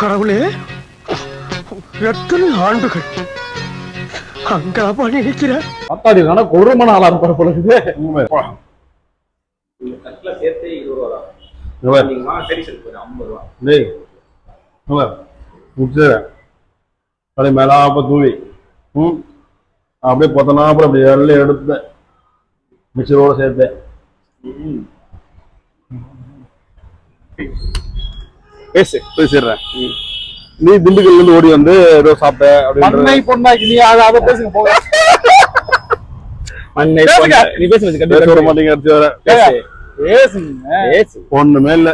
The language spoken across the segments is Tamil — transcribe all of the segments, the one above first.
கடவுளே எத்தனை ஆண்டுகள் அங்கப்பா நினைக்கிற அத்தாடி ஆனா டேய் இங்க பாரு. முடிச்சிடுறேன். அப்படியே மேலாப்ப தூவி. ம். அப்படியே பொத்தனா அப்புறம் அப்படி எல்லாம் எடுத்து மிச்சரோட சேர்த்தேன். பேசு. பேசிடுறேன். நீ திண்டுக்கல்ல இருந்து ஓடி வந்து ஏதோ சாப்பிட்ட மண்ணை அப்படின்ற பொண்ணாக்கி நீ அதை அதை பேசுங்க போக மண்ணை பேசுங்க. நீ பேசு விட மாட்டேங்க பேசுங்க. ஒண்ணுமே இல்ல.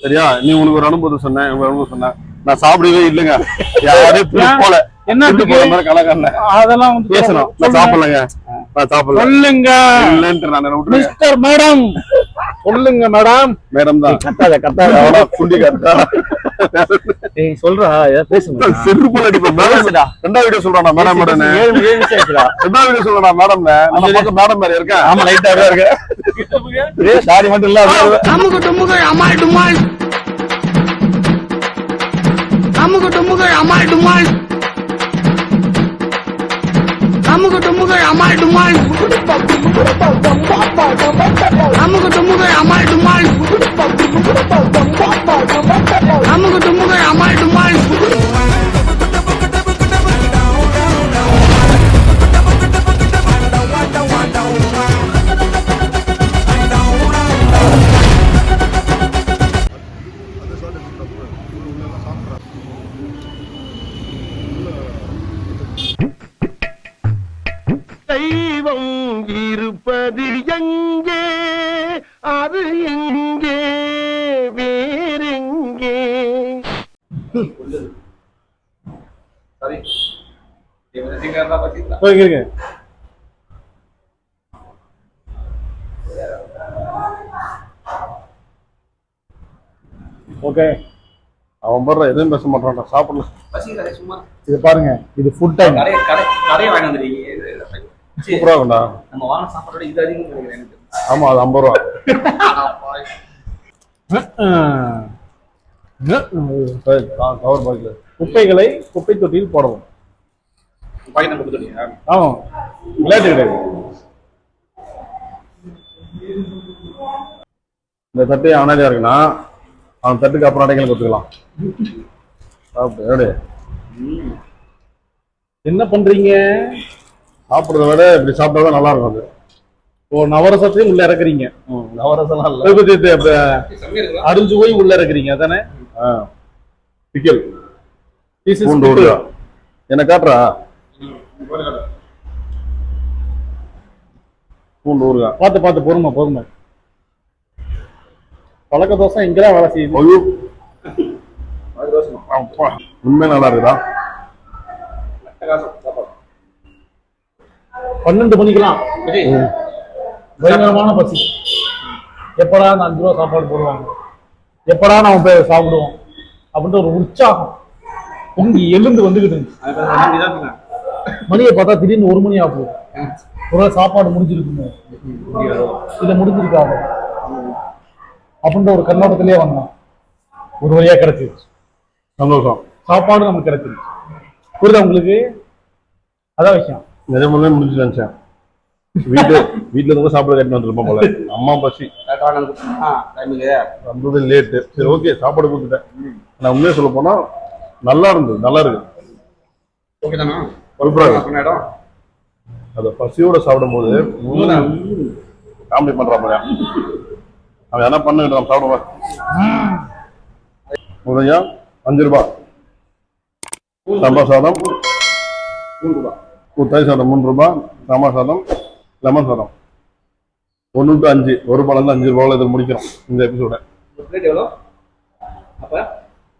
சரியா? நீ உனக்கு ஒரு அனுபவம் சொன்னேன் அனுபவம் சொன்னேன். நான் சாப்பிடவே இல்லைங்க. யாரையும் போல. கலக்கல அதெல்லாம் பேசணும். நான் சாப்பிடலங்க. நான் சாப்பிடல. சொல்லுங்க. இல்லைன்ட்டு நான் என்ன மேடம். சொல்லுங்க மேடம். மேடம் தான். கத்தாத கத்தாத. கட்டா ஏய் சொல்றா ஏதாவது பேசுங்க. அடிப்பேன். ரெண்டாவது வீடியோ சொல்றான் மேடம் மேடம் ஏழு ஏழு நிமிஷம் ஆச்சுடா ரெண்டாவது வீடியோ சொல்றான் மேடம் நம்ம பக்கம் மேடம் மாதிரி இருக்கேன் ஆமா லைட்டா இருக்கு. ஏய் தாடி மட்டும் இல்ல அப்படியே அமுக டுமுக அமால் டுமால். அமுக டுமுக அமால் டுமால். அமுக டுமுக அமால் டுமால். இருப்பது எங்கே? அது எங்கே? வேறெங்கே? ஓகே அவன் போடுற எதுவும் பேச மாட்டான் சாப்பிடல இது பாருங்க இது ஃபுட் டைம் கடை கடை கடையை வாங்கி வந்துருக்கீங்க இருக்கும்டா நம்ம வாங்க சாப்பாடோட இது அதிகம் நினைக்கிறேன் ஆமா அது ஐம்பது ரூபா. கவர் குப்பைகளை குப்பை தொட்டியில் போடவும். ஆமா. விளையாட்டு கிடையாது இந்த தட்டு அவனாதியா இருக்குன்னா அவன் தட்டுக்கு அப்புறம் அடைக்கல கொடுத்துக்கலாம். சாப்பிட்டு என்ன பண்றீங்க? சாப்பிடுறத விட இப்படி சாப்பிட்டா தான் நல்லா இருக்கும் அது. ஓ நவரசத்தையும் உள்ள இறக்குறீங்க. நவரசம்லாம் இல்ல. அரிஞ்சு போய் உள்ள இறக்குறீங்க அதானே. பிக்கல். பூண்டு என்ன காட்டுறா? பூண்டு ஊறுகாய். பார்த்து பார்த்து பொறுமை பொறுமை. பழக்க தோசை இங்கதான் வேலை செய்யுது. ஐயோ. உண்மை நல்லா இருக்குதா? பன்னெண்டு மணிக்கெல்லாம். பயங்கரமான பசி. எப்படா இந்த அஞ்சு ரூபா சாப்பாடு போடுவாங்க? எப்படா நாம போய் சாப்பிடுவோம்? அப்படின்ற ஒரு உற்சாகம் பொங்கி எழுந்து வந்துகிட்டு இருந்துச்சு. மணியை பார்த்தா திடீர்னு ஒரு மணி ஆகும் ஒரு சாப்பாடு முடிஞ்சிருக்குங்க இதை முடிஞ்சிருக்காது? அப்படின்ற ஒரு கண்ணோட்டத்திலே வந்தோம் ஒரு வழியா கிடைச்சிருச்சு. சந்தோஷம். சாப்பாடு நமக்கு கிடைச்சிருச்சு. புரியுதா உங்களுக்கு? அதான் விஷயம். நிஜமாவே முடிஞ்சு நினைச்சேன். வீட்டு வீட்டுல இருந்து சாப்பாடு கட்டிட்டு வந்துருப்போம் போல. அம்மா பசி. வந்தது லேட்டு சரி ஓகே சாப்பாடு கொடுத்துட்டேன். நான் உண்மையை சொல்ல போனா நல்லா இருந்தது நல்லா இருக்கு. ஓகே தானா? பண்ண இடம் அதை பசியோட சாப்பிடும்போது காமெடி பண்றான் பாரு அவன் என்ன பண்ணிட்டு நம்ம சாப்பிடுவான் முதல்யா அஞ்சு ரூபாய். சாம்பார் சாதம். மூணு ரூபா தயிர் சாதம் மூணு ரூபாய் சாம்பார் சாதம் லெமன் சாதம். ஒன்று டு அஞ்சு ஒரு ரூபாயிலேருந்து அஞ்சு ரூபாவில் இதை முடிக்கிறோம் இந்த எபிசோட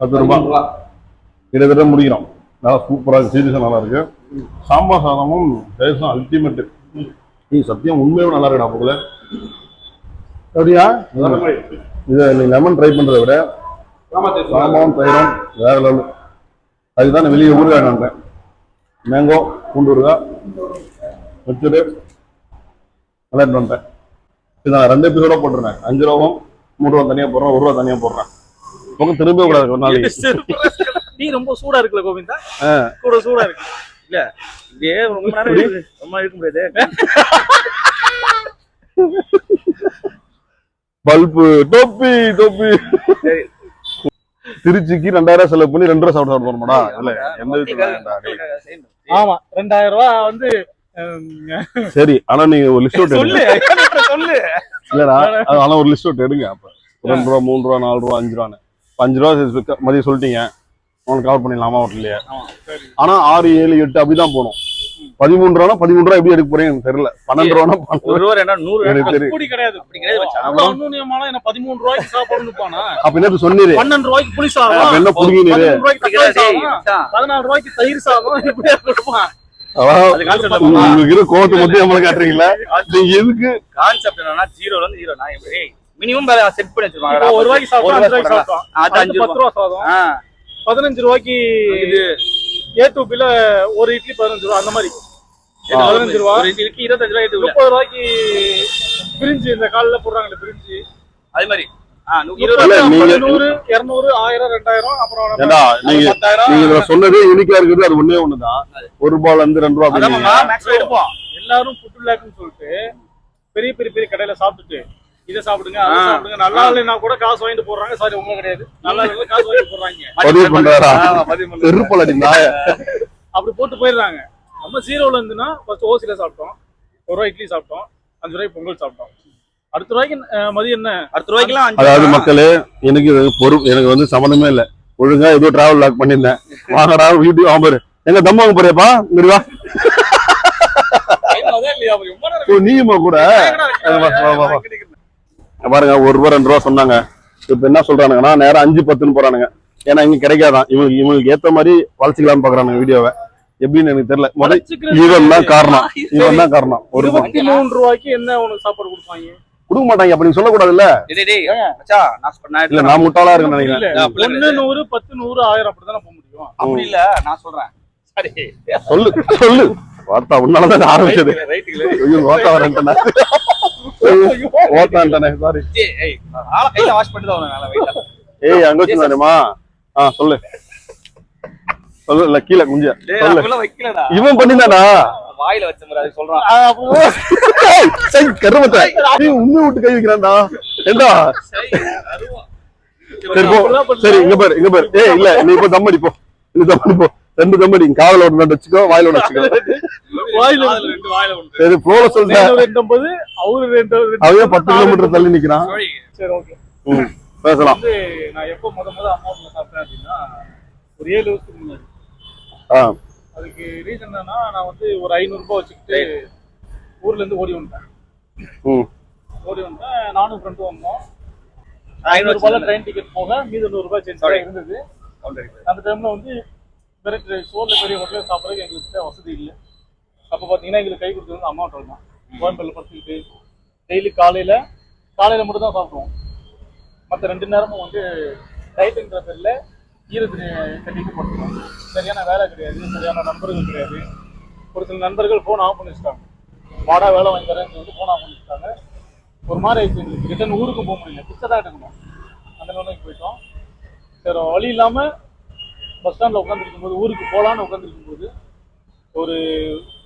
பத்து ரூபா கிட்டத்தட்ட முடிக்கிறோம். நல்லா சூப்பராக சீரியஸாக நல்லா இருக்கு. சாம்பார் சாதமும் தயிர் சாதம் அல்டிமேட் நீ சத்தியம் உண்மையாவே நல்லா இருக்குடா போகல அப்படியா? இதை நீ லெமன் ட்ரை பண்றதை விட சாமான் தயிரும் வேற லெவல் அதுதான் வெளியே ஊறுகாய் காண்றேன் மேங்கோ பூண்டு ஊறுகாய் நல்லா எடுத்து வந்துட்டேன் இது நான் ரெண்டு எபிசோட போட்டுருந்தேன் அஞ்சு ரூபாவும் மூணு ரூபா தனியாக போடுறேன் ஒரு ரூபா தனியாக போடுறேன். பக்கம் திரும்ப கூடாது ஒரு நாளைக்கு. டீ ரொம்ப சூடா இருக்குல்ல கோவிந்தா? கூட சூடா இருக்கு. இதே ரொம்ப நேரம். ரொம்ப இருக்க முடியாது. பல்பு தொப்பி தொப்பி. திருச்சிக்கு ரெண்டாயிரம் செலவு பண்ணி ரெண்டு ரூபா சாப்பிட சாப்பிட இல்ல எந்த. ஆமா ரெண்டாயிரம் ரூபாய் வந்து சரி ஆனா நீங்க ஒரு லிஸ்ட் அவுட் சொல்லு. சொல்லு. இல்லடா ஆனா ஒரு லிஸ்ட் அவுட் எடுங்க அப்ப. ரெண்டு ரூபா மூணு ரூபா நாலு ரூபா அஞ்சு ரூபான்னு அஞ்சு ரூபா மதியம் சொல்லிட்டீங்க. உனக்கு கவர் பண்ணிடலாமா ஹோட்டல்லையே ஆனா ஆறு ஏழு எட்டு அப்படிதான் போகணும். பதிமூணு ரூபா பதிமூணு ரூபா எப்படி எடுக்க போறேன் எனக்கு தெரியல பன்னெண்டு ரூபா ஒரு ரூபா ரெண்டா நூறு அப்படி கிடையாது. அப்படி என்ன பதிமூணு ரூபாய்க்கு சாப்பாடுன்னு போனா அப்ப என்ன சொன்னீரு. பன்னெண்டு ரூபாய்க்கு புளி அப்ப சாதம். என்ன புடுங்கினீரு. பதினாலு ரூபாய்க்கு தயிர் சாதம். இப்படியா கொடுப்பான். அதான் அது கான்செப்ட் உங்களுக்கு இருக்கிற கோவத்தை மட்டும் நம்மள காட்டுறீங்களா? நீங்க எதுக்கு? கான்செப்ட் என்னன்னா ஜீரோல இருந்து ஜீரோ நான் எப்படி மினிமம் செட் பண்ணி வச்சிருவாங்க ஒரு ரூபாய்க்கு சாப்பிட்டோம் அஞ்சு ரூபாய்க்கு சாப்பிட்டோம். அது அடுத்து அஞ்சு பத்து ரூபா சாதம். பதினஞ்சு ரூபாய்க்கு இது ஏ டூபில ஒரு இட்லி பதினஞ்சு ரூபா அந்த மாதிரி. பதினஞ்சு ரூபா ஒரு இட்லிக்கு இருபத்தஞ்சு ரூபாய் எடுத்து முப்பது ரூபாய்க்கு பிரிஞ்சு இந்த காலில் போடுறாங்களே பிரிஞ்சு. அதே மாதிரி. சொன்னதே யூனிக்கா இருக்குது அது ஒண்ணே ஒண்ணுதான் ஒரு ரூபாய்ல இருந்து ரெண்டு ரூபா எல்லாரும் ஃபுட் லேக்குன்னு சொல்லிட்டு பெரிய பெரிய பெரிய கடையில சாப்பிட்டுட்டு இதை சாப்பிடுங்க அதை ஆ. சாப்பிடுங்க. நல்லா இல்லைன்னா கூட காசு வாங்கிட்டு போடுறாங்க சாரி உங்க கிடையாது. நல்லா காசு வாங்கிட்டு போடுறாங்க. பதிவு பண்றாரா? பதிவு பண்றாரு. அப்படி போட்டு போயிடுறாங்க. நம்ம ஜீரோல இருந்துன்னா ஃபர்ஸ்ட் ஓசில சாப்பிட்டோம். ஒரு ரூபாய் இட்லி சாப்பிட்டோம். அஞ்சு ரூபாய்க்கு பொங்கல் சாப்பிட்டோம். அடுத்த ரூபாய்க்கு மதியம் என்ன? அடுத்த ரூபாய்க்குலாம் அதாவது. மக்களே எனக்கு இது பொறு எனக்கு வந்து சம்மந்தமே இல்ல. ஒழுங்கா ஏதோ டிராவல் லாக் பண்ணியிருந்தேன். வாங்கடா வீட்டுக்கு வாங்க பாரு. எங்க தம் வாங்க போறியாப்பா? இங்க வா. நீயுமா கூட. பாருங்க ஒரு ரூபா ரெண்டு ரூபா சொன்னாங்க. இப்ப என்ன சொல்றானுங்கன்னா நேரம் அஞ்சு பத்துன்னு போறானுங்க. ஏன்னா இங்க கிடைக்காதான். இவங்களுக்கு இவங்களுக்கு ஏத்த மாதிரி வளர்ச்சிக்கலாம்னு பாக்குறானுங்க வீடியோவை. எப்படின்னு எனக்கு தெரியல. இவன் தான் காரணம். இவன் தான் காரணம். ஒரு மூணு ரூபாய்க்கு என்ன உனக்கு சாப்பாடு கொடுப்பாங்க? கொடுக்க மாட்டாங்க. அப்படி சொல்லக்கூடாதுல்ல? டேய், டேய், மச்சான், நான் சொ- நான் இல்ல. நான் முட்டாளா இருக்கேன்னு இல்ல நினைக்கிறேன் ஆ, நூறு பத்து நூறு ஆயிரம் அப்படிதானே போக முடியும். அப்படி இல்ல நான் சொல்றேன். சரி. சொல்லு சொல்லு. வார்த்தா உன்னாலதான் ஆரம்பிச்சது. ஐயோ ஓட்டா வரேன்ட்டேன் ஓட்டான்ட்டேனே சாரி ஏய், ஏய், ஆளை கையில வாஷ் சொல்லு இல்ல கீழே குஞ்ச. இவன் பண்ணிதானா வாயில வச்ச மாதிரி அது சொல்றான். கருமத்தை. நீ உண்மை விட்டு கை வைக்கிறான்டா. ஏண்டா? சரி, அருவா. சரி போ. சரி இங்க பாரு இங்க பாரு. ஏய் இல்ல நீ இப்போ நீ ரெண்டு ஒரு ரெண்டு வச்சுக்கோ வாயில ஒண்ணு வச்சுக்கோ. வாயில ரெண்டு வாயில ஒன்று. சரி ரெண்டு ஐம்பது அவரு ரெண்டு பத்து கிலோமீட்டர் தள்ளி நிக்கிறான். சரி ஓகே. பேசலாம். வந்து நான் எப்போ முத முத அம்மா வீட்டுல சாப்பிட்டேன் அப்படின்னா ஒரு ஏழு வருஷத்துக்கு முன்னாடி. ஆ அதுக்கு ரீசன் என்னன்னா நான் வந்து ஒரு ஐநூறு ரூபாய் வச்சுக்கிட்டு ஊர்ல இருந்து ஓடி வந்தேன் ம். ஓடி வந்தேன் நானும் ஃப்ரெண்டும் வந்தோம். ஐநூறு ரூபாய். ட்ரெயின் டிக்கெட் போக மீது நூறு ரூபாய் சேஞ்ச். இருந்தது. அந்த டைம்ல வந்து பெரிய சோர்ல பெரிய ஹோட்டலில் சாப்பிட்றதுக்கு எங்களுக்கு வசதி இல்லை. அப்போ பார்த்தீங்கன்னா எங்களுக்கு கை கொடுத்தது வந்து அம்மா ஹோட்டல் தான். கோயம்பேடுல படுத்துக்கிட்டு டெய்லி காலையில காலையில மட்டும் தான் சாப்பிடுவோம். மற்ற ரெண்டு நேரமும் வந்து டயட்டுங்கிற பேர்ல ஈரத்து கட்டிட்டு படுத்துவோம் சரியான வேலை கிடையாது சரியான நண்பர்கள் கிடையாது. ஒரு சில நண்பர்கள் ஃபோன் ஆஃப் பண்ணி வச்சுட்டாங்க வாடா வேலை வாங்கி தரேன்னு சொல்லிட்டு ஃபோன் ஆஃப் பண்ணி வச்சுட்டாங்க ஒரு மாதிரி ஆயிடுச்சு எங்களுக்கு. ரிட்டர்ன் ஊருக்கு போக முடியல. பிச்சை தான் எடுக்கணும். அந்த நிலைமைக்கு போயிட்டோம். சரி வழி இல்லாம பஸ் ஸ்டாண்ட்ல உட்காந்துருக்கும் போது ஊருக்கு போகலான்னு உட்காந்துருக்கும் போது ஒரு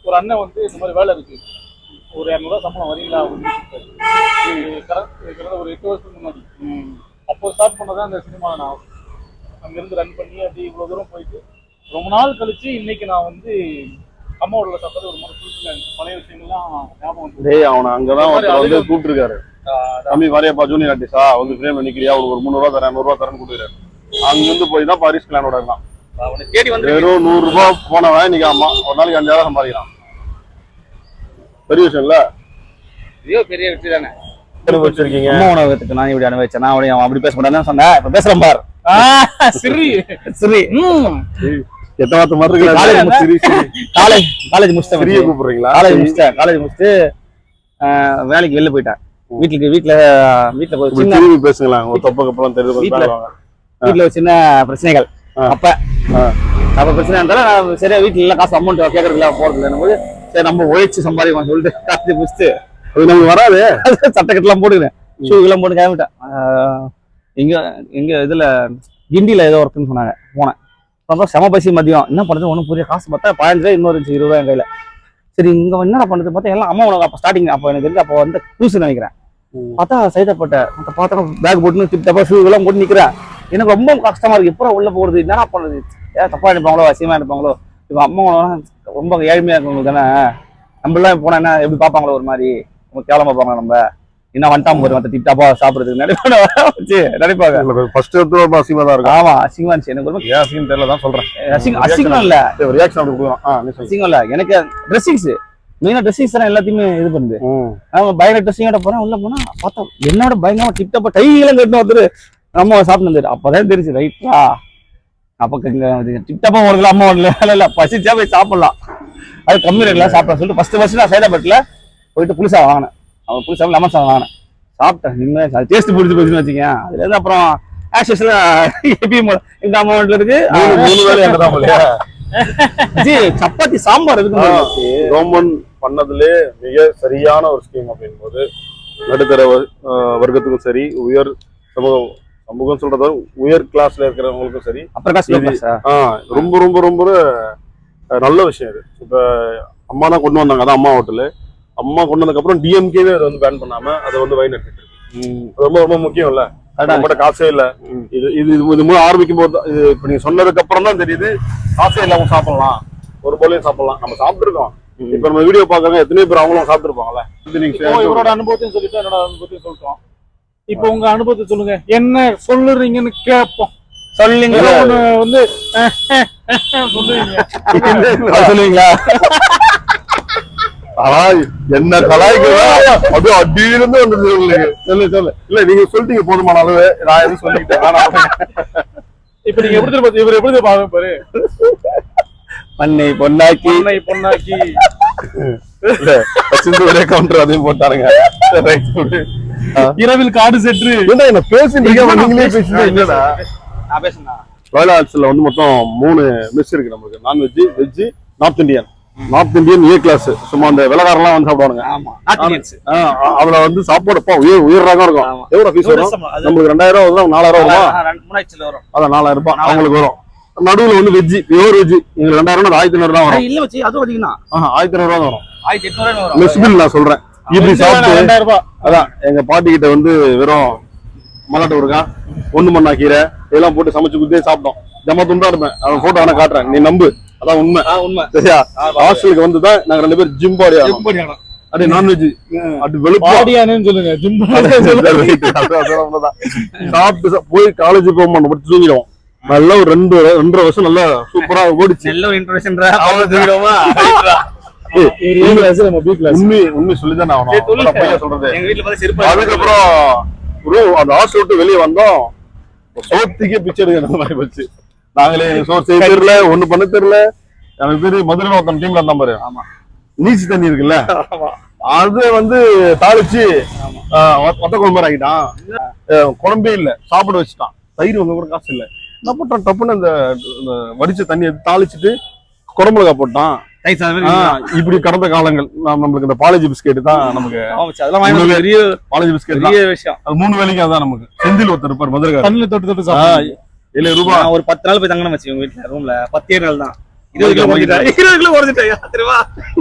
ஒரு அண்ணன் வந்து இந்த மாதிரி வேலை இருக்கு. ஒரு இரநூறுவா சம்பளம் வரீங்களா அப்படின்னு correct ஒரு எட்டு வருஷத்துக்கு முன்னாடி. அப்போ ஸ்டார்ட் பண்ணதான் இந்த சினிமா நான் அங்கிருந்து ரன் பண்ணி அப்படி இவ்வளவு தூரம் போயிட்டு ரொம்ப நாள் கழிச்சு இன்னைக்கு நான் வந்து அம்மாவோட சாப்பிட்டது ஒரு மாதிரி. பழைய விஷயங்கள்லாம் ஞாபகம் வந்து டேய் அவனை அங்கதான் வந்து கூப்பிட்டுருக்காரு. தம்பி வரையப்பா ஜூனியர் ஆர்டிஸ்டா வந்து ஃப்ரேம் நிக்கிறியா? அவனுக்கு ஒரு முந்நூறுவா தரேன் நூறுவா தரேன் கொடுக்குறாரு அங்கிருந்து போய் தான் பாரிஸ் பிளானோட இருக்கான். அவனை தேடி வந்து வெறும் நூறு ரூபாய் போனவன் இன்னைக்கு அம்மா. ஒரு நாளைக்கு அஞ்சாயிரம் சம்பாதிக்கிறான். பெரிய விஷயம் இல்ல? இதே பெரிய வெற்றி தானே வச்சிருக்கீங்க. அம்மா உணவகத்துக்கு நான் இப்படி அனுபவிச்சேன். நான் அப்படி பேச மாட்டேன்னு சொன்னேன். இப்ப பேசுறேன் பார். சரி. சரி. எத்தனாவது மாதிரி காலேஜ் மச்சி. கூப்பிடுறீங்களா? காலேஜ் முடிச்சிட்டேன். காலேஜ் முடிச்சுட்டு ஆஹ், வேலைக்கு வெளில போயிட்டேன். வீட்டுக்கு வீட்டுல வீட்டுல சின்ன திரும்பி பேசுங்களேன். ஒரு தொப்ப கப்பலாம். வீட்டுல ஒரு சின்ன பிரச்சனைகள். அப்ப. அப்ப பிரச்சனை இருந்தாலும் நான் சரியா வீட்டுல எல்லாம் காசு அமௌண்ட் கேட்கறதுல போறது இல்லைன்னு போது சரி நம்ம உழைச்சு சம்பாதிக்கலாம் சொல்லிட்டு காலேஜ் முடிச்சுட்டு அது நமக்கு வராது. சட்டக்கட்டெல்லாம் போட்டுக்கிறேன். ஷூ எல்லாம் போட்டு கிளம்பிட்டேன். இங்க எங்க இதுல கிண்டில ஏதோ ஒர்க்குன்னு சொன்னாங்க. போனேன். அப்புறம் செம பசி மதியம். என்ன பண்ணுறது ஒன்றும் புரிய காசு பார்த்தா பதினஞ்சு ரூபாய் இன்னொரு இருபது என் கையில். சரி இங்கே என்னடா பண்ணுறது பார்த்தா எல்லாம் அம்மா உனக்கு அப்போ ஸ்டார்டிங் அப்போ எனக்கு தெரிஞ்சு அப்போ வந்து லூசு நினைக்கிறேன். பார்த்தா சைதாப்பட்ட மற்ற பார்த்தா பேக் போட்டு டிப் டப்பா ஷூ எல்லாம் போட்டு நிற்கிறேன் எனக்கு ரொம்ப கஷ்டமா இருக்கு. எப்போ உள்ள போகிறது என்னடா பண்ணுறது ஏன் தப்பா எடுப்பாங்களோ அசியமா எடுப்பாங்களோ இப்போ அம்மா ரொம்ப ஏழ்மையா இருக்கவங்களுக்கு தானே? நம்மளாம் போனா என்ன எப்படி பார்ப்பாங்களோ ஒரு மாதிரி? ரொம்ப கேவலமா பார்ப்பாங்க நம்ம? என்ன வந்துட்டாம போதும் மற்ற டிப் டாப்பா சாப்பிடுறதுக்கு. நினைப்பாங்க நினைப்பாங்க ஃபர்ஸ்ட் எடுத்து ரொம்ப அசிங்கமா தான் இருக்கும் ஆமா அசிங்கமா இருந்துச்சு. எனக்கு ரொம்ப ஏன் அசிங்கம் தெரியல தான் சொல்றேன். அசிங்கம் அசிங்கம் இல்ல. ரியாக்ஷன் அப்படி சொல்லு. அசிங்கம் இல்ல. எனக்கு ட்ரெஸ்ஸிங்ஸ் மெயினா ட்ரெஸ்ஸிங்ஸ் தான் எல்லாத்தையுமே இது பண்ணுது. ம். அவன் பயங்கர ட்ரெஸ்ஸிங்கோட போறேன் உள்ள போனா பார்த்தா என்னோட பயங்கரமா டிப்டப்பா கையில கட்டு வந்துரு நம்ம சாப்பிட்டு அப்பதான் தெரிஞ்சு ரைட்டா அப்ப டிப்டப்பா ஒரு அம்மா ஒண்ணு இல்ல இல்ல. பசிச்சா போய் சாப்பிடலாம். அது கம்மி ரேட்ல சாப்பிடலாம் சொல்லிட்டு ஃபர்ஸ்ட் ஃபர்ஸ்ட் நான் சைதாபேட்ல போயிட்டு புளிசா வாங்கினேன். அவன் புளிசா லெமன் சாதம் வாங்கினேன். சாப்பிட்டேன் நிம்மதியா டேஸ்ட் பிடிச்சி போச்சுன்னு வச்சுக்கேன் அதுல இருந்து அப்புறம் ஆக்சஸ்ல எப்பயும் இந்த அமௌண்ட்ல இருக்கு. மூணு வேலை ஜி, சப்பாத்தி சாம்பார் இருக்கு கவர்மெண்ட் பண்ணதுலே மிக சரியான ஒரு ஸ்கீம் அப்படின் போது நடுத்தர வர்க்கத்துக்கும் சரி உயர் சமூகம் சமூகம் சொல்றத உயர் கிளாஸ்ல இருக்கிறவங்களுக்கும் சரி ஆஹ் ரொம்ப ரொம்ப ரொம்ப நல்ல விஷயம் இது. இப்ப அம்மா தான் கொண்டு வந்தாங்க அதான் அம்மா ஹோட்டலு அம்மா கொண்டு வந்ததுக்கு அப்புறம் டிஎம்கேவே அதை வந்து பேன் பண்ணாம அதை வந்து வழி நடத்திட்டு இருக்கு. அது ரொம்ப ரொம்ப முக்கியம் இல்ல நம்மகிட்ட காசே இல்ல. இது இது இது மூலம் ஆரம்பிக்கும் போது இது இப்ப நீங்க சொன்னதுக்கு அப்புறம் தான் தெரியுது. காசே இல்லாம சாப்பிடலாம். ஒரு போலையும் சாப்பிடலாம். நம்ம சாப்பிட்டுருக்கோம். இப்ப நம்ம வீடியோ பாக்குறவங்க எத்தனையோ பேர் அவங்களும் சாப்பிட்டுருப்பாங்கல்ல. இது நீங்க இப்போ இவரோட அனுபவத்தையும் சொல்லிட்டு என்னோட அனுபவத்தையும் சொல்லிட்டோம் இப்போ உங்க அனுபவத்தை சொல்லுங்க. என்ன சொல்லுறீங்கன்னு கேட்போம். சொல்லுங்க வந்து சொல்லுவீங்களா? கலாய் என்ன கலாய்க்கிறதா அப்படியே அடியிலிருந்து வந்து சொல்லு சொல்லு. இல்ல நீங்க சொல்லிட்டீங்க போதுமான அளவு. நான் எதுவும் சொல்லிக்கிட்டேன். இப்ப நீங்க எப்படி இவர் எப்படி ஆகும் பாரு? பண்ணை பொன்னாக்கி. பொண்ணை கவுண்டர் அதையும் போட்டாருங்க. இரவில் காடு சென்று. என்ன பேசிட்டு இருக்க நீங்களே பேசுறீங்க நான் ராயல் ஆர்ட்ஸ்ல வந்து மொத்தம் மூணு மெஸ் இருக்கு நமக்கு. Non veg veg north Indian north Indian A class சும்மா அந்த விலகாரெல்லாம் வந்து ஆ, அதுல வந்து சாப்பாடு அப்பா உயர் உயர் ரகம் இருக்கும். எவ்வளவு ஃபீஸ் வரும்? நமக்கு ரெண்டாயிரம் ரூபா வரும் நாலாயிரம் ரூபா வருமா. அதான் நாலாயிரம் ரூபாய். அவங்களுக்கு வரும். நடுவுல வந்து வெஜ் பியூர் வெஜ் எங்களுக்கு ரெண்டாயிரம் ஆயிரத்தி ஐநூறு தான் வரும். இல்ல வச்சு அதுவும் அதிகம் ஆயிரத்தி ஐநூறு தான் வரும். ஆயிரத்தி எட்நூறு நான் சொல்றேன். இப்படி சாப்பிட்டு ரெண்டாயிரம் ரூபாய். அதான் எங்க பாட்டி கிட்ட வந்து வெறும் மல்லாட்டு இருக்கா ஒண்ணு மண்ணா கீரை இதெல்லாம் போட்டு சமைச்சு குத்தே சாப்பிட்டோம் ஜம துண்டா இருப்பேன் அவன் போட்டோ வேணா காட்டுறேன் நீ நம்பு அதான் உண்மை உண்மை சரியா ஹாஸ்டலுக்கு வந்து தான் நாங்க ரெண்டு பேரும் ஜிம் பாடி ஆனோம் அப்படியே நான்வெஜ் அது வெளுப்பா பாடியானு சொல்லுங்க ஜிம் சாப்பிட்டு போய் காலேஜ் போக மாட்டோம் தூங்கிடுவோம் நல்லா ஒரு ரெண்டு ரெண்டரை வருஷம் நல்லா சூப்பரா ஓடிச்சு நல்ல கிளாஸ் உண்மை உண்மை சொல்லிதான் ஆகணும் சொல்றது எங்க வீட்டுல பார்த்து செருப்பு அதுக்கப்புறம் bro, அந்த ஹாஸ்டல் விட்டு வெளியே வந்தோம். சோத்துக்கே பிச்சை எடுக்கிற மாதிரி போச்சு. நாங்களே சோறு செய்ய தெரியல ஒண்ணு பண்ண தெரியல. எனக்கு பேரு மதுரை ஒருத்தன் டீம்ல இருந்தான் பாரு. ஆமா. நீச்சு தண்ணி இருக்குல்ல? அது வந்து தாளிச்சு வத்த குழம்பு ஆகிட்டான் குழம்பே இல்ல. சாப்பிட வச்சுட்டான். தயிர் வந்து கூட காசு இல்ல. என்ன பண்றான் டப்புன்னு அந்த அந்த வடிச்ச தண்ணியை தாளிச்சுட்டு குடமிளகா போட்டான். இப்படி கடந்த காலங்கள் நாம் நம்மளுக்கு இந்த பாலேஜ் பிஸ்கெட் தான் நமக்கு அதெல்லாம் பெரிய பாலேஜ் பிஸ்கெட் பெரிய விஷயம். அது மூணு வேலைக்கு அதான் நமக்கு. செந்தில் ஒருத்தர் இருப்பார் மதுரை கண்ணுல தொட்டு தொட்டு ரூபாய் நான் ஒரு பத்து நாள் போய் தங்கணும் வச்சு உங்க வீட்டுல ரூம்ல பத்தே நாள் தான். இருபது கிலோ இருபது கிலோ குறைஞ்சிட்டேன் தெரியுமா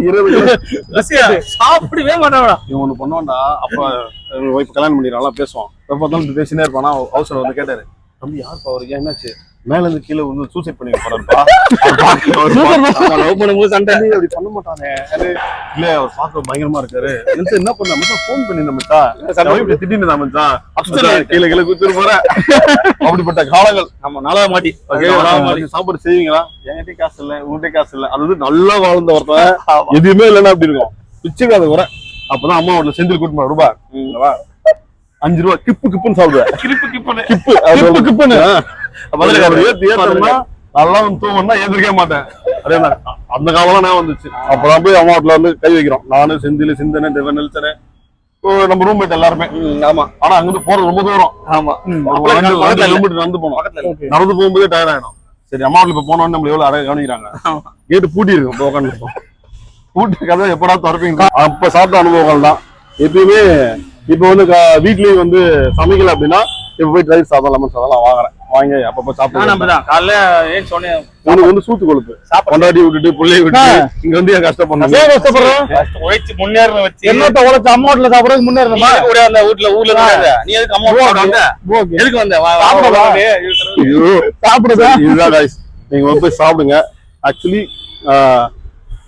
இருபது கிலோ. ரசியா, சாப்பிடவே மாட்டான் இவன் ஒண்ணு பண்ணுவான்டா. அப்ப ஒய்ஃப் கல்யாணம் பண்ணி நல்லா பேசுவான். எப்ப பார்த்தாலும் பேசினே இருப்பானா? ஹவுஸ்ல வந்து கேட்டாரு. தம்பி யாருப்பா அவருக்கு என்னாச்சு? மேல இருந்து கீழே வந்து சூசைட் பண்ணி போறாருப்பா லவ் பண்ணும்போது சண்டை. அப்படி பண்ண மாட்டானே. இல்ல அவர் பார்க்க பயங்கரமா இருக்காரு. மச்சான், என்ன பண்ண? மச்சான் ஃபோன் பண்ணி கிட்ட திட்டிட்டு இருந்தா மச்சான். மச்சான், கீழே கீழே குத்துட்டு போற. அப்படிப்பட்ட காலங்கள். நம்ம நாலாவது மாட்டி. ஓகே, நீங்க சாப்பாடு செய்வீங்களா? என்கிட்ட காசு இல்ல உங்ககிட்ட காசு இல்ல. அது வந்து நல்லா வாழ்ந்த ஒருத்தன். எதுவுமே இல்லைன்னா அப்படி இருக்கும். பிச்சுக்காத வர. அப்பதான் அம்மா வீட்டுல செந்தில் கூட்டு போன ரூபா. அஞ்சு ரூபா கிப்பு கிப்புன்னு சாப்பிடுவேன். கிப்புன்னு. கிப்பு கிப்பு கிப்புன்னு. நல்லா தூங்கணும்னா ஏந்திருக்கவே மாட்டேன். அதே. அந்த காலம் நான் வந்துச்சு. அப்பதான் போய் வீட்டுல வந்து கை வைக்கிறோம். நானு செந்தில் சிந்தனை தேவன் நெல்சனு நம்ம ரூம்மேட் எல்லாருமே. ம், ஆமா. ஆனா அங்கிருந்து போறது ரொம்ப தூரம். ஆமா. நடந்து போனோம். நடந்து போகும்போதே டயர்ட் ஆயிடும். சரி அம்மா வீட்டுல இப்ப போனோம்னு நம்மள எவ்வளவு அழகா கவனிக்கிறாங்க. கேட்டு பூட்டி இருக்கும் இப்போ உட்காந்துருக்கோம் பூட்டி கதை எப்படா திறப்பீங்க? அப்ப சாப்பிட்ட அனுபவங்கள் தான். எப்பயுமே இப்ப வந்து வீட்லயும் வந்து சமைக்கல அப்படின்னா இப்ப போய் தயிர் சாதம் லெமன் சாதம் வாங்குறேன். வாங்க அப்பப்ப அப்படிதான். காலைல ஏன் சொன்னேன் உனக்கு வந்து சூத்து கொழுப்பு. சாப்பாடு. கொண்டாடி விட்டுட்டு பிள்ளைய விட்டு இங்க வந்து ஏன் கஷ்டப்படணும்? ஏன் கஷ்டப்படுறோம் உழைச்சு வச்சு. என்னத்த உழைச்சு அம்மா வீட்டுல சாப்பிடறதுக்கு நீ முன்னேறணுமா? கூட அந்த வீட்ல ஊர்ல? நீ எதுக்கு அம்மா வீட்டுல வந்த? எதுக்கு வந்த? இதுதான் guys. நீங்க வந்து போய் சாப்பிடுங்க. ஆக்சுவலி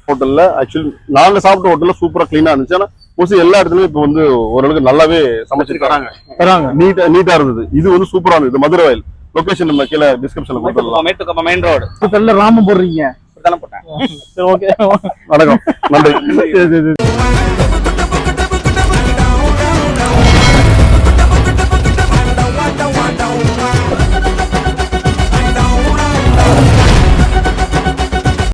ஹோட்டல்ல ஆக்சுவலி நாங்க சாப்பிட்ட ஹோட்டல்ல சூப்பரா கிளீனா இருந்துச்சு. ஆனா மோஸ்ட்லி எல்லா இடத்துலயும் இப்போ வந்து ஓரளவுக்கு நல்லாவே சமைச்சு தராங்க. தராங்க. நீட்டா நீட்டா இருந்தது. இது வந்து சூப்பரா இருந்தது. மதுரை வயல். லொகேஷன் நம்ம கீழே டிஸ்கிரிப்ஷன்ல கொடுத்துடலாம். மேட்டுக்குப்பம் மெயின் ரோடு தெரியல ராமம் போடுறீங்க. இப்படித்தானே போட்டேன். சரி ஓகே வணக்கம். நன்றி. சரி சரி சரி.